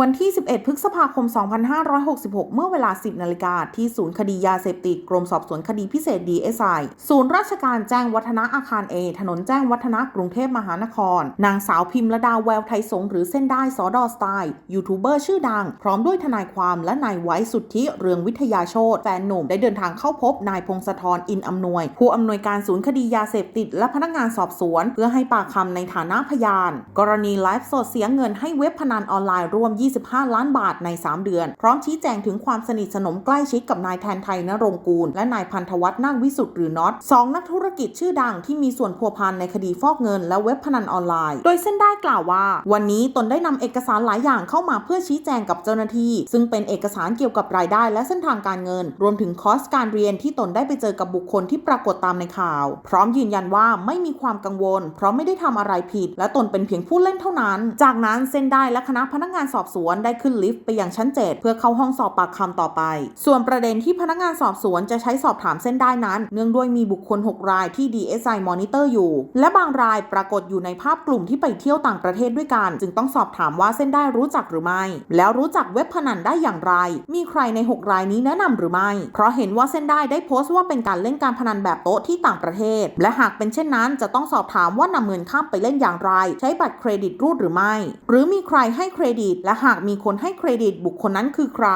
วันที่ 11 พฤษภาคม 2566 เมื่อเวลา 10 นาฬิกา ที่ศูนย์คดียาเสพติด กรมสอบสวนคดีพิเศษ DSI ศูนย์ราชการแจ้งวัฒนะอาคาร A ถนนแจ้งวัฒนะกรุงเทพมหานคร นางสาวพิมระดาแววไทยสงหรือเส้นได้สอดอสไตล์ ยูทูบเบอร์ชื่อดัง พร้อมด้วยทนายความและนายไว้สุทธิเรืองวิทยาโชตแฟนหนุ่มได้เดินทางเข้าพบนายพงศธรอินอำนวย ผู้อำนวยการศูนย์คดียาเสพติด และพนักงานสอบสวน เพื่อให้ปากคำในฐานะพยาน กรณีไลฟ์สดเสียเงินให้เว็บพนันออนไลน์รวม25 ล้านบาทใน 3 เดือน พร้อมชี้แจงถึงความสนิทสนมใกล้ชิดกับนายแทนไทยนรงกูล และนายพันธวัฒน์นาควิสุทธ์หรือน็อตสองนักธุรกิจชื่อดังที่มีส่วนพัวพันในคดีฟอกเงินและเว็บพนันออนไลน์ โดยเส้นได้กล่าวว่า วันนี้ตนได้นำเอกสารหลายอย่างเข้ามาเพื่อชี้แจงกับเจ้าหน้าที่ ซึ่งเป็นเอกสารเกี่ยวกับรายได้และเส้นทางการเงิน รวมถึงคอร์สการเรียนที่ตนได้ไปเจอกับบุคคลที่ปรากฏตามในข่าว พร้อมยืนยันว่าไม่มีความกังวล เพราะไม่ได้ทำอะไรผิด และตนเป็นเพียงผู้เล่นเท่านั้น จากนั้นเส้นได้และคณะพนักงานสอบสวนได้ขึ้นลิฟต์ไปยังชั้น 7 เพื่อเข้าห้องสอบปากคำต่อไป ส่วนประเด็นที่พนักงานสอบสวนจะใช้สอบถามเส้นได้นั้น เนื่องด้วยมีบุคคล 6 รายที่ DSI Monitor อยู่ และบางรายปรากฏอยู่ในภาพกลุ่มที่ไปเที่ยวต่างประเทศด้วยกัน จึงต้องสอบถามว่าเส้นได้รู้จักหรือไม่ แล้วรู้จักเว็บพนันได้อย่างไร มีใครใน 6 รายนี้แนะนำหรือไม่ เพราะเห็นว่าเส้นได้ได้โพสต์ว่าเป็นการเล่นการพนันแบบโต๊ะที่ต่างประเทศ และหากเป็นเช่นนั้น จะต้องสอบถามว่านำเงินข้ามไปเล่นอย่างไร ใช้บัตรเครดิตรูดหรือไม่ หรือมีใครให้เครดิตและหากมีคนให้เครดิตบุคคลนั้นคือใคร